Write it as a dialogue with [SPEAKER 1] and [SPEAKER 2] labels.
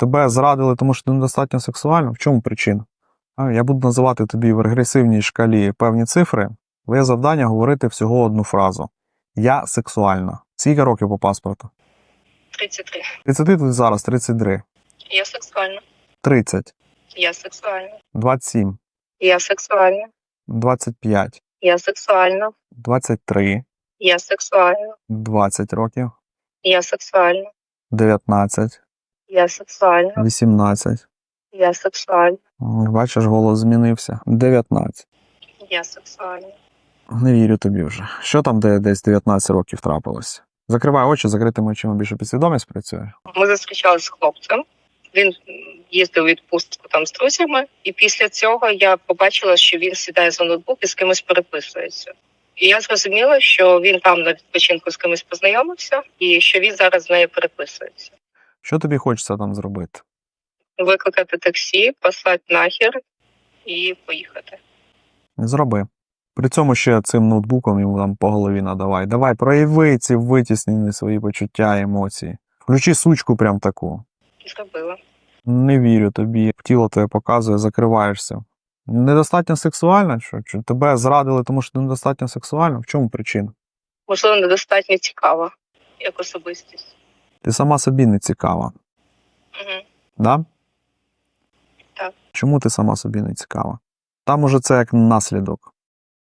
[SPEAKER 1] тебе зрадили, тому що ти недостатньо сексуально? В чому причина? Я буду називати тобі в регресивній шкалі певні цифри. Твоє завдання говорити всього одну фразу: Я сексуальна. Скільки років по паспорту?
[SPEAKER 2] 33.
[SPEAKER 1] 30 тут зараз 33,
[SPEAKER 2] Я сексуальна.
[SPEAKER 1] 30,
[SPEAKER 2] Я сексуальна.
[SPEAKER 1] 27,
[SPEAKER 2] Я сексуальна.
[SPEAKER 1] 25,
[SPEAKER 2] Я сексуальна.
[SPEAKER 1] 23,
[SPEAKER 2] Я сексуальна.
[SPEAKER 1] 20 років,
[SPEAKER 2] Я сексуальна.
[SPEAKER 1] 19,
[SPEAKER 2] Я сексуальна.
[SPEAKER 1] 18.
[SPEAKER 2] Я сексуальна.
[SPEAKER 1] Бачиш, голос змінився. 19.
[SPEAKER 2] Я сексуальна.
[SPEAKER 1] Не вірю тобі вже. Що там, де десь 19 років трапилось? Закривай очі, закритими очима більше підсвідомість працює.
[SPEAKER 2] Ми зустрічалися з хлопцем. Він їздив у відпустку там з друзями, і після цього я побачила, що він сідає за ноутбук і з кимось переписується. І я зрозуміла, що він там на відпочинку з кимось познайомився, і що він зараз з нею переписується.
[SPEAKER 1] Що тобі хочеться там зробити?
[SPEAKER 2] Викликати таксі, послати нахер і поїхати.
[SPEAKER 1] Зроби. При цьому ще цим ноутбуком йому там по голові надавай. Давай, прояви ці витіснені свої почуття, емоції. Включи сучку прям таку.
[SPEAKER 2] Зробила.
[SPEAKER 1] Не вірю тобі. Тіло твоє показує, закриваєшся. Недостатньо сексуальна? Що? Чи тебе зрадили, тому що ти недостатньо сексуальна? В чому причина?
[SPEAKER 2] Можливо, недостатньо цікава як особистість.
[SPEAKER 1] Ти сама собі не цікава,
[SPEAKER 2] Угу.
[SPEAKER 1] да?
[SPEAKER 2] Так.
[SPEAKER 1] Чому ти сама собі не цікава? Там уже це як наслідок.